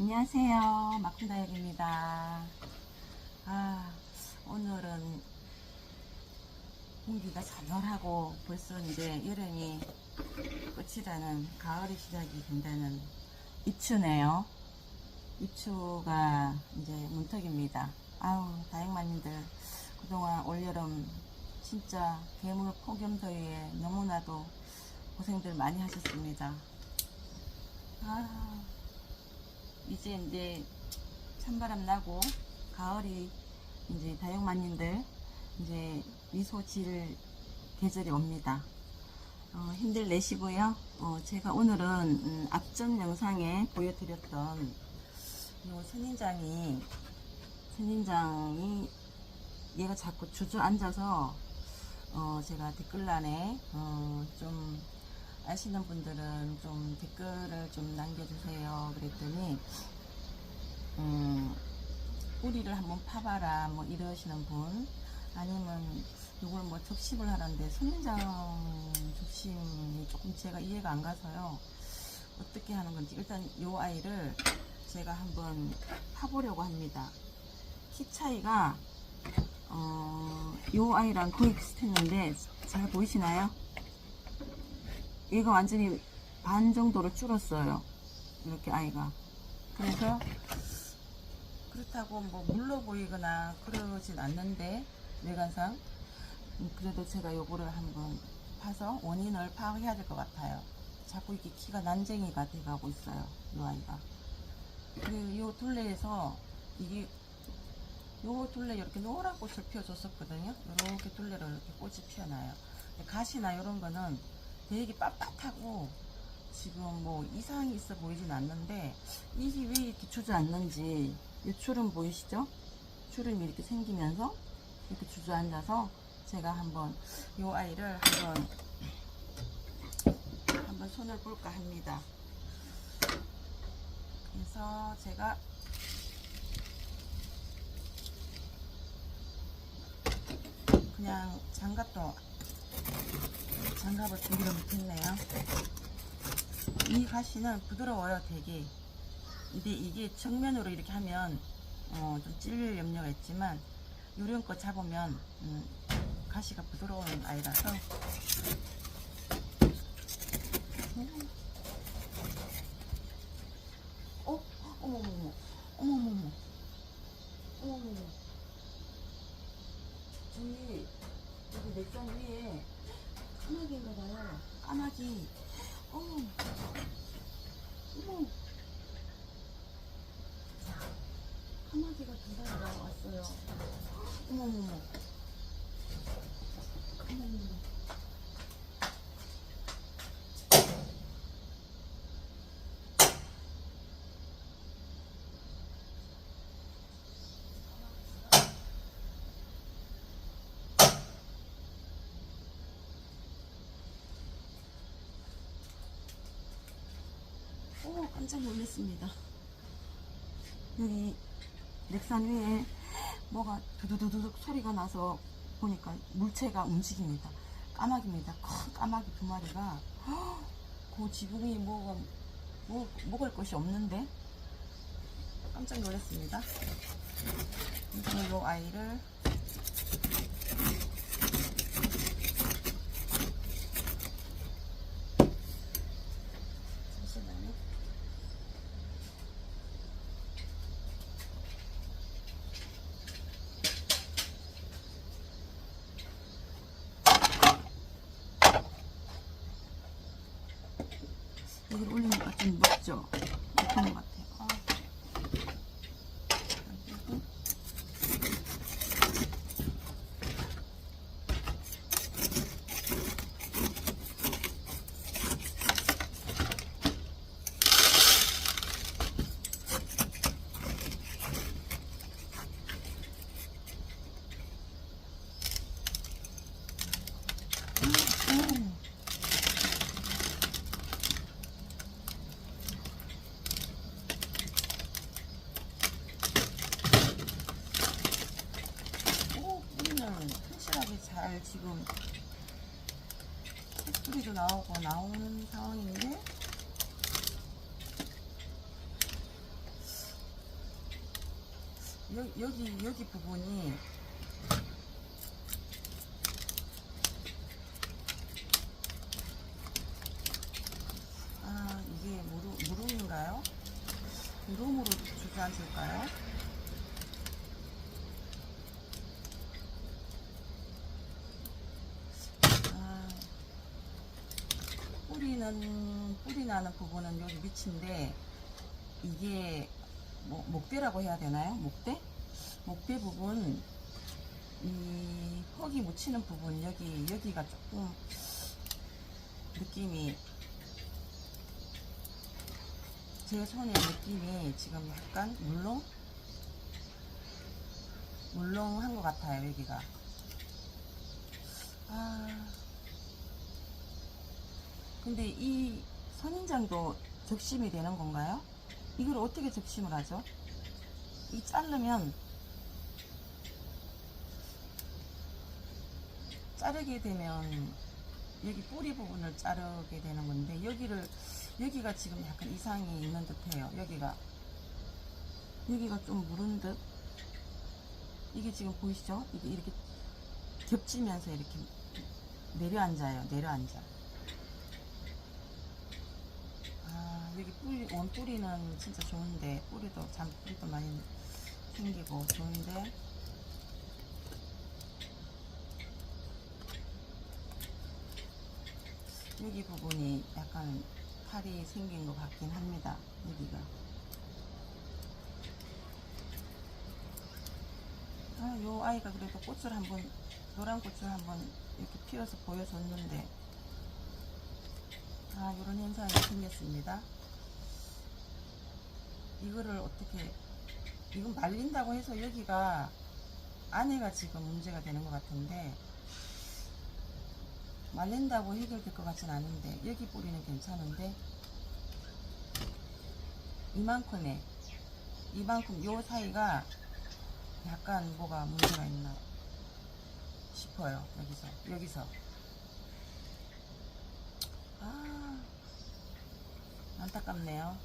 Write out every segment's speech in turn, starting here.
안녕하세요. 마쿤다역입니다. 아, 오늘은 공기가 선선하고 벌써 이제 여름이 끝이라는 가을이 시작이 된다는 입추네요. 입추가 이제 문턱입니다. 아우, 다행만님들 그동안 올여름 진짜 괴물 폭염더위에 너무나도 고생들 많이 하셨습니다. 아, 이제 이제 찬바람 나고 가을이 이제 다육마님들 이제 미소 질 계절이 옵니다. 어, 힘들 내시고요. 어, 제가 오늘은 음, 앞전 영상에 보여드렸던 요 선인장이 선인장이 얘가 자꾸 주저앉아서 어, 제가 댓글란에 어, 좀 아시는 분들은 좀 댓글을 좀 남겨주세요. 그랬더니, 음, 뿌리를 한번 파봐라, 뭐 이러시는 분, 아니면 이걸 뭐 적심을 하는데, 선인장 적심이 조금 제가 이해가 안 가서요. 어떻게 하는 건지, 일단 요 아이를 제가 한번 파보려고 합니다. 키 차이가, 어, 요 아이랑 거의 비슷했는데, 잘 보이시나요? 얘가 완전히 반 정도로 줄었어요. 이렇게 아이가. 그래서 그렇다고 뭐 물러 보이거나 그러진 않는데 외관상 음, 그래도 제가 요거를 한번 파서 원인을 파악해야 될 것 같아요. 자꾸 이렇게 키가 난쟁이가 돼가고 있어요. 이 아이가. 그리고 요 둘레에서 이게 요 둘레 이렇게 노란 꽃을 피워줬었거든요. 이렇게 둘레로 이렇게 꽃이 피어나요. 가시나 이런 거는 되게 빳빳하고 지금 뭐 이상이 있어 보이진 않는데 이게 왜 이렇게 주저앉는지 이 출은 보이시죠? 출음이 이렇게 생기면서 이렇게 주저앉아서 제가 한번 이 아이를 한번 한번 손을 볼까 합니다. 그래서 제가 그냥 장갑도 장갑을 준비를 못했네요. 이 가시는 부드러워요, 되게. 근데 이게 정면으로 이렇게 하면 어, 좀 찔릴 염려가 있지만 거 잡으면 음, 가시가 부드러운 아이라서 음. 어? 어머머머 깜짝 놀랐습니다. 여기 넥산 위에 뭐가 두두두둑 소리가 나서 보니까 물체가 움직입니다. 까마귀입니다. 큰 까마귀 두 마리가 헉, 그 지붕이 뭐가 뭐, 먹을 것이 없는데 깜짝 놀랐습니다. 이 아이를 소리도 나오고 나오는 상황인데. 여, 여기 여기 부분이 나는 부분은 여기 밑인데 이게 뭐, 목대라고 해야 되나요? 목대? 목대 부분 이 흙이 묻히는 부분 여기 여기가 조금 느낌이 제 손의 느낌이 지금 약간 물렁 물렁한 것 같아요 여기가 아 근데 이 선인장도 적심이 되는 건가요? 이걸 어떻게 적심을 하죠? 이 자르면 자르게 되면 여기 뿌리 부분을 자르게 되는 건데 여기를 여기가 지금 약간 이상이 있는 듯해요. 여기가 여기가 좀 무른 듯 이게 지금 보이시죠? 이게 이렇게 겹치면서 이렇게 내려앉아요. 내려앉아. 아 여기 뿌리 원 뿌리는 진짜 좋은데 뿌리도 잔 뿌리도 많이 생기고 좋은데 여기 부분이 약간 팔이 생긴 것 같긴 합니다. 여기가. 아, 요 아이가 그래도 꽃을 한번, 노란 꽃을 한번 이렇게 피워서 보여줬는데, 아, 요런 현상이 생겼습니다. 이거를 어떻게, 이건 말린다고 해서 여기가 안에가 지금 문제가 되는 것 같은데, 말린다고 해결될 것 같진 않은데 여기 뿌리는 괜찮은데 이만큼에 이만큼 요 사이가 약간 뭐가 문제가 있나 싶어요 여기서 여기서 아 안타깝네요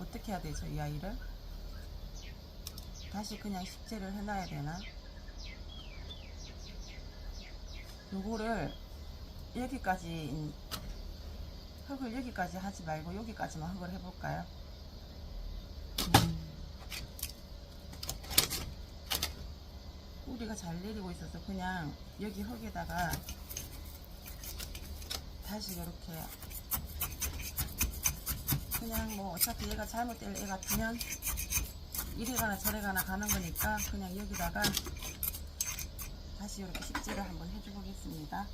어떻게 해야 되죠 이 아이를 다시 그냥 식재를 해놔야 되나 요거를 여기까지 인- 흙을 여기까지 하지 말고 여기까지만 흙을 해볼까요? 음. 뿌리가 잘 내리고 있어서 그냥 여기 흙에다가 다시 이렇게 그냥 뭐 어차피 얘가 잘못될 애 같으면 이래 가나 저래 가나 가는 거니까 그냥 여기다가 다시 이렇게 식재를 한번 해줘 보겠습니다.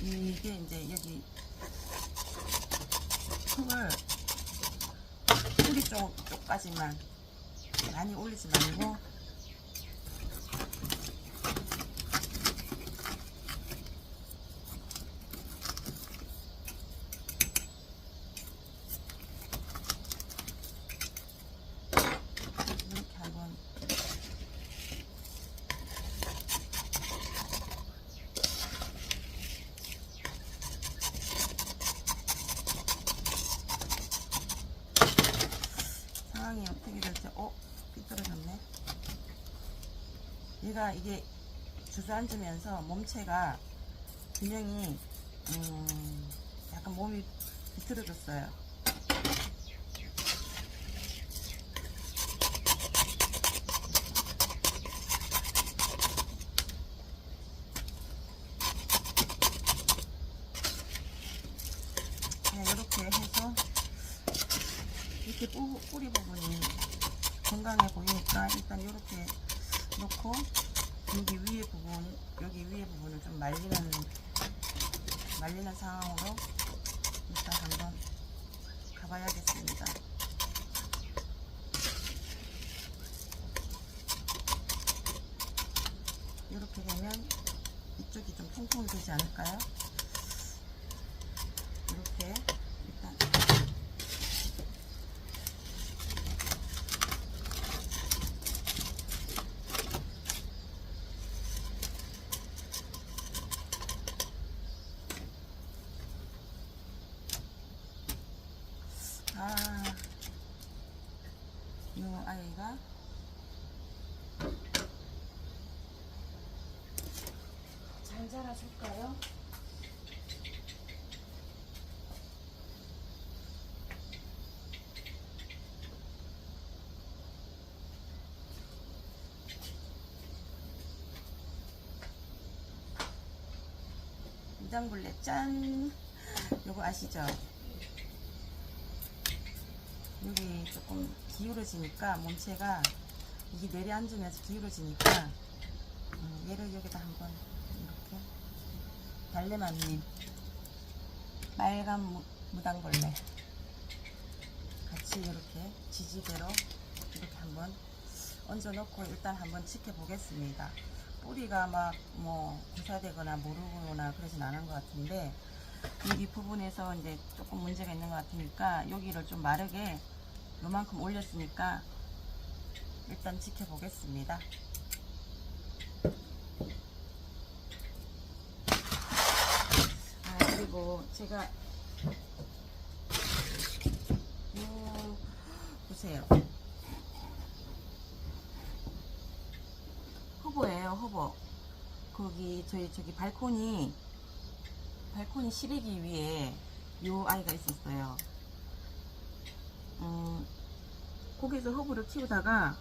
이게 이제 여기 흙을 뿌리 쪽, 쪽까지만 많이 올리지 말고 이렇게 한번 상황이 어떻게 될지 어? 삐뚤어졌네 얘가 이게 주저앉으면서 몸체가 균형이 음, 약간 몸이 비틀어졌어요. 그냥 이렇게 해서 이렇게 뿌, 뿌리 부분이 건강해 보이니까 일단 이렇게 놓고 여기 위에 부분 여기 위에 부분을 좀 말리는 말리는 상황으로 일단 한번 가봐야겠습니다. 이렇게 되면 이쪽이 좀 통통이 되지 않을까요? 이렇게 일단 잘 자라줄까요? 무당벌레 짠 요거 아시죠? 여기 조금 기울어지니까 몸체가 이게 내려앉으면서 기울어지니까 음, 얘를 여기다 한번 이렇게 달래맘님 빨간 무, 무당벌레 같이 이렇게 지지대로 이렇게 한번 얹어 놓고 일단 한번 지켜보겠습니다. 뿌리가 막 뭐 고사되거나 모르거나 그러진 않은 것 같은데 여기 부분에서 이제 조금 문제가 있는 것 같으니까 여기를 좀 마르게 요만큼 올렸으니까 일단 지켜보겠습니다. 아 그리고 제가 요 보세요. 허브. 거기 저희 저기 발코니 발코니 실이기 위해 요 아이가 있었어요. 음, 거기서 허브를 키우다가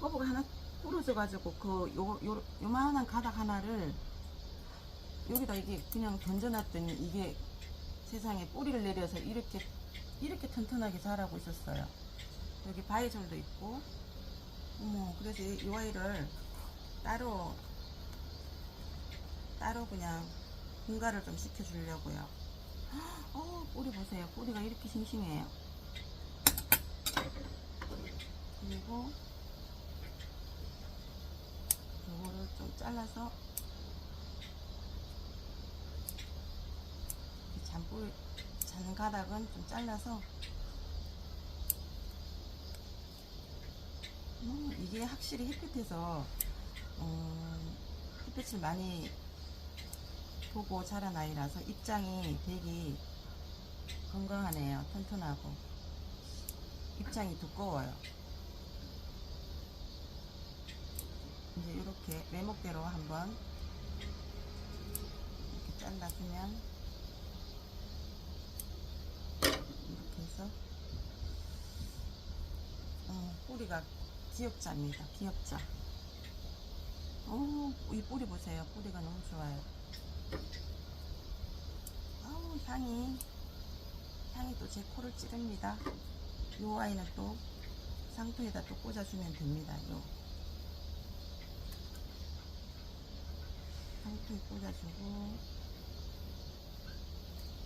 허브가 하나 부러져 가지고 그 요, 요, 요만한 가닥 하나를 여기다 이게 그냥 던져놨더니 이게 세상에 뿌리를 내려서 이렇게 이렇게 튼튼하게 자라고 있었어요. 여기 바위절도 있고, 어머 그래서 이, 이 아이를 따로 따로 그냥 분갈을 좀 시켜주려고요. 어 뿌리 보세요. 뿌리가 이렇게 싱싱해요. 그리고 요거를 좀 잘라서 이 잔뿌리 잔 가닥은 좀 잘라서 음, 이게 확실히 햇빛에서 음, 햇빛을 많이 보고 자란 아이라서 입장이 되게 건강하네요. 튼튼하고 입장이 두꺼워요. 이제 이렇게 외목대로 한번 이렇게 잘라주면 이렇게 해서 어, 뿌리가 기역자입니다. 기역자. 오, 이 뿌리 보세요. 뿌리가 너무 좋아요. 아우, 향이, 향이 또 제 코를 찌릅니다. 요 아이는 또 상토에다 또 꽂아주면 됩니다. 요. 상토에 꽂아주고.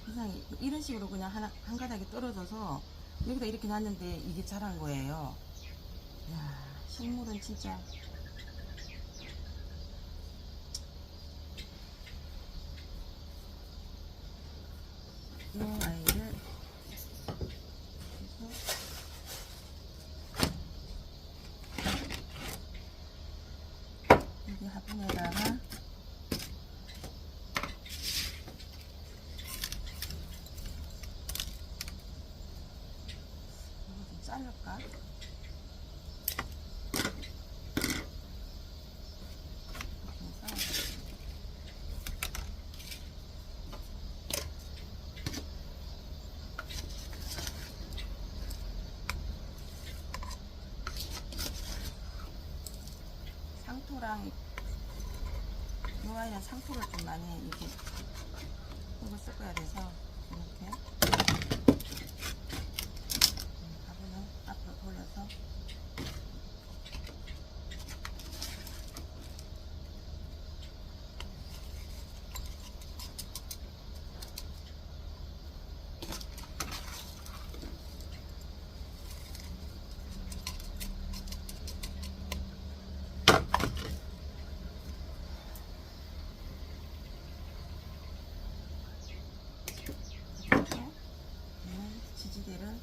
세상에, 이런 식으로 그냥 하나, 한 가닥이 떨어져서 여기다 이렇게 놨는데 이게 자란 거예요. 야 식물은 진짜 이 아이를 해서 여기 화분에다가 이거 좀 그래서 상토랑 이 아이는 상토를 좀 많이 이렇게 흙을 섞어야 돼서 이렇게 음, 화분을 앞으로 돌려서 이렇게 얘는 지지대를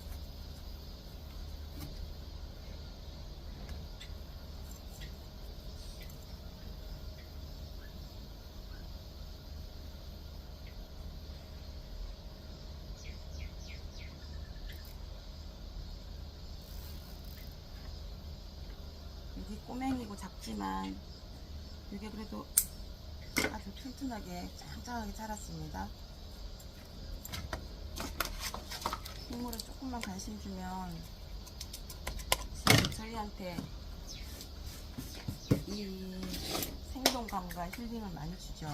여기 꼬맹이고 작지만 이게 그래도 아주 튼튼하게 짱짱하게 자랐습니다. 식물에 조금만 관심 주면 저희한테 이 생동감과 힐링을 많이 주죠.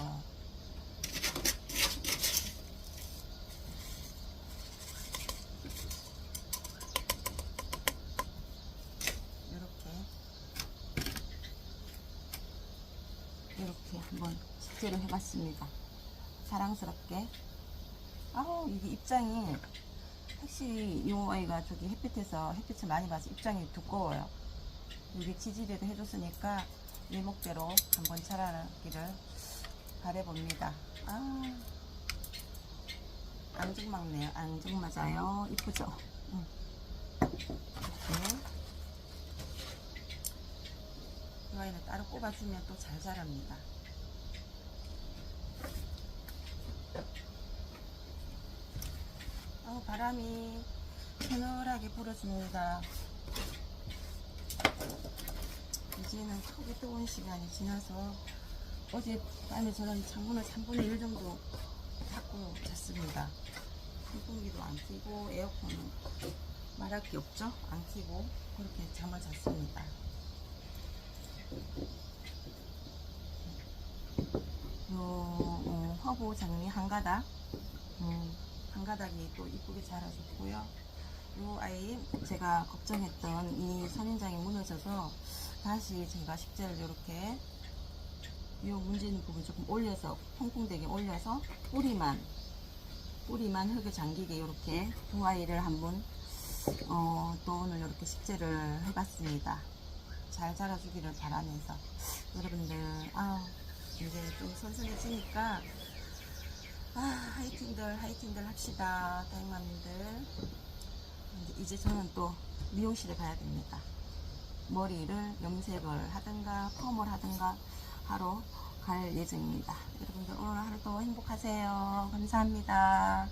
이렇게 한번 식재를 해봤습니다. 자랑스럽게. 아우 이게 입장이 확실히 이 아이가 저기 햇빛에서 햇빛을 많이 봐서 입장이 두꺼워요. 여기 지지대도 해줬으니까 일목대로 한번 자라기를 바래봅니다. 아 앙증맞네요. 앙증 맞아요. 이쁘죠? 응. 이렇게 이 아이는 따로 꼽아주면 또 잘 자랍니다. 바람이 서늘하게 불어줍니다. 이제는 턱이 뜨거운 시간이 지나서 어제 밤에 저는 창문을 3분의 1 정도 닫고 잤습니다. 선풍기도 안 켜고 에어컨은 말할 게 없죠? 안 켜고 그렇게 잠을 잤습니다. 요 어, 화보 장미 한 가닥 음, 한 가닥이 또 이쁘게 자라줬고요. 요 아이 제가 걱정했던 이 선인장이 무너져서 다시 제가 식재를 이렇게 요 문제 있는 부분 조금 올려서 퐁퐁되게 올려서 뿌리만 뿌리만 흙에 잠기게 이렇게 두 아이를 한번 어, 또 오늘 이렇게 식재를 해봤습니다. 잘 자라주기를 바라면서 여러분들 아 이제 좀 선선해지니까 아 하이팅들 하이팅들 합시다 다행맘들. 이제 저는 또 미용실에 가야 됩니다. 머리를 염색을 하든가 펌을 하든가 하러 갈 예정입니다. 여러분들 오늘 하루도 행복하세요. 감사합니다